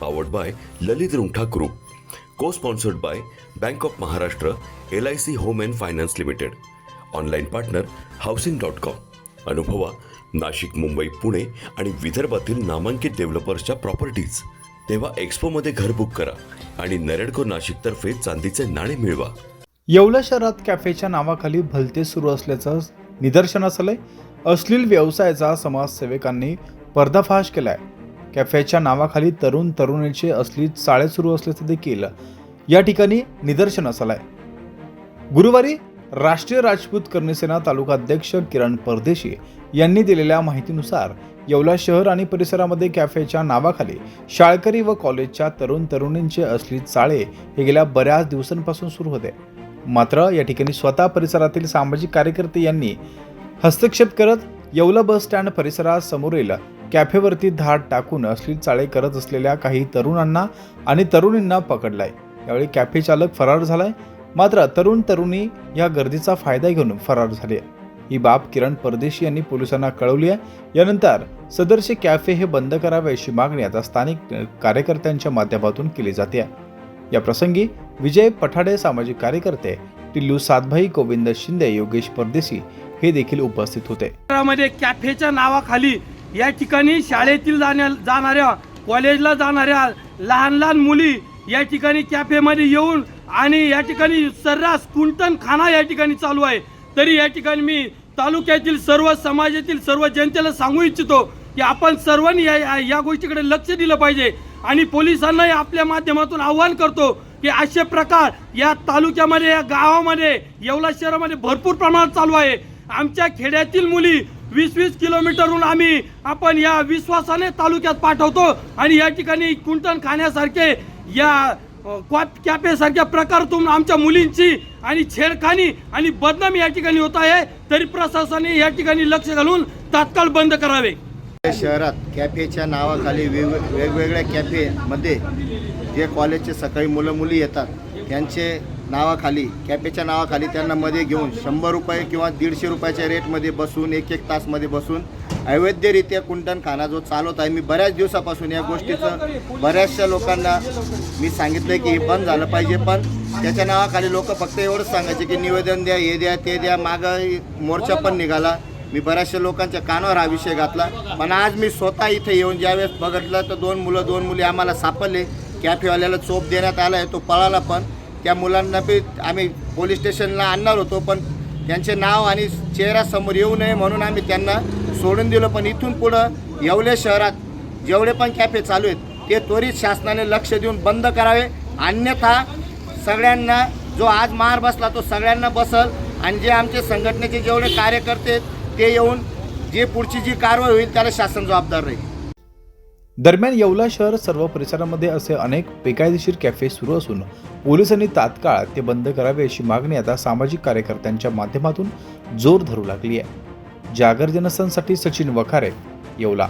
powered by Lalit Rungta group co sponsored by bank of Maharashtra L I C home and finance limited online partner housing dot com अनुभवा नाशिक मुंबई पुणे आणि विदर्भातील नामांकित डेव्हलपर्सच्या properties तेव्हा एक्सपोमध्ये घर book करा आणि नरेडको नाशिकतर्फे चांदीचे नाणे मिळवा. येवला शहरात कॅफेच्या नावाखाली भलते सुरू असल्याचं निदर्शनास आलंय. अश्लील व्यवसायाचा समाजसेवकांनी पर्दाफाश केलाय. कॅफेच्या नावाखाली तरुण तरुणीचे असली चाळे सुरू असल्याचं देखील या ठिकाणी निदर्शनास आलंय गुरुवारी राष्ट्रीय राजपूत कर्णसेना तालुका अध्यक्ष किरण परदेशी यांनी दिलेल्या माहितीनुसार येवला शहर आणि परिसरामध्ये कॅफेच्या नावाखाली शाळकरी व कॉलेजच्या तरुण तरुणींचे असली चाळे हे गेल्या बऱ्याच दिवसांपासून सुरू होते. मात्र या ठिकाणी स्वतः परिसरातील सामाजिक कार्यकर्ते यांनी हस्तक्षेप करत येवला बस स्टँड परिसरासमोरील कॅफेवरती धाड टाकून अश्लील चाळे करत असलेल्या काही तरुणांना आणि तरुणींना पकडलाय. यावेळी कॅफे चालक फरार झालाय. मात्र तरुण तरुणी या गर्दीचा फायदा घेऊन फरार झाले. ही बाब किरण परदेशी यांनी पोलिसांना कळवली आहे. यानंतर सदरचे कॅफे हे बंद करावे अशी मागणी आता स्थानिक कार्यकर्त्यांच्या माध्यमातून केली जाते. या प्रसंगी विजय पठाडे सामाजिक कार्यकर्ते टिल्लू सातभाई गोविंद शिंदे योगेश परदेशी हे देखील उपस्थित होते. कॅफेच्या नावाखाली या ठिकाणी शाळेतील जाण्या जाणाऱ्या कॉलेजला जाणाऱ्या लहान लहान मुली या ठिकाणी कॅफेमध्ये येऊन आणि या ठिकाणी सर्रास कुंटन खाना या ठिकाणी चालू आहे. तरी या ठिकाणी मी तालुक्यातील सर्व समाजातील सर्व जनतेला सांगू इच्छितो की आपण सर्वांनी या या- गोष्टीकडे लक्ष दिलं पाहिजे. आणि पोलिसांनाही आपल्या माध्यमातून आव्हान करतो की असे प्रकार या तालुक्यामध्ये या गावामध्ये येवला शहरामध्ये भरपूर प्रमाणात चालू आहे. आमच्या खेड्यातील मुली वीस वीस किलोमीटरहून आम्ही आपण या विश्वासाने तालुक्यात पाठवतो आणि या ठिकाणी कुंटण खाण्यासारखे या क्वाप कॅपेसारख्या प्रकारातून आमच्या मुलींची आणि छेडखानी आणि बदनामी या ठिकाणी होत आहे तरी प्रशासनाने या ठिकाणी लक्ष घालून तात्काळ बंद करावे. शहरात कॅफेच्या नावाखाली वेग वेगवेगळ्या कॅफेमध्ये जे कॉलेजचे सकाळी मुलं मुली येतात त्यांचे नावाखाली कॅफेच्या नावाखाली त्यांना मध्ये घेऊन शंभर रुपये किंवा दीडशे रुपयाच्या रेटमध्ये बसून एक एक तासमध्ये बसून अवैधरित्या कुंटणखाना जो चालवत आहे. मी बऱ्याच दिवसापासून या गोष्टीचं बऱ्याचशा लोकांना मी सांगितलं की हे बंद झालं पाहिजे पण त्याच्या नावाखाली लोक फक्त एवढंच सांगायचे की निवेदन द्या हे द्या ते द्या मागं मोर्चा पण निघाला. मी बऱ्याचशा लोकांच्या कानावर हा विषय घातला. पण आज मी स्वतः इथे येऊन ज्यावेळेस बघितलं तर दोन मुलं दोन मुली आम्हाला सापडले. कॅफेवाल्याला चोप देण्यात आला आहे तो पळाला पण. त्या मुलांना बी आम्ही पोलीस स्टेशनला आणणार होतो पण त्यांचे नाव आणि चेहरा समोर येऊ नये म्हणून आम्ही त्यांना सोडून दिलं. पण इथून पुढं येवले शहरात जेवढे पण कॅफे चालू आहेत ते त्वरित शासनाने लक्ष देऊन बंद करावे. अन्यथा सगळ्यांना जो आज मार बसला तो सगळ्यांना बसल. आणि जे आमचे संघटनेचे जेवढे कार्यकर्ते ते येऊन जे पुढची जी कारवाई होईल त्याला शासन जबाबदार राहील. दरम्यान येवला शहर सर्व परिसरामध्ये असे अनेक बेकायदेशीर कॅफे सुरू असून पोलिसांनी तात्काळ ते बंद करावे अशी मागणी आता सामाजिक कार्यकर्त्यांच्या माध्यमातून जोर धरू लागली आहे. जागर जनस्थानसाठी सचिन वखारे येवला.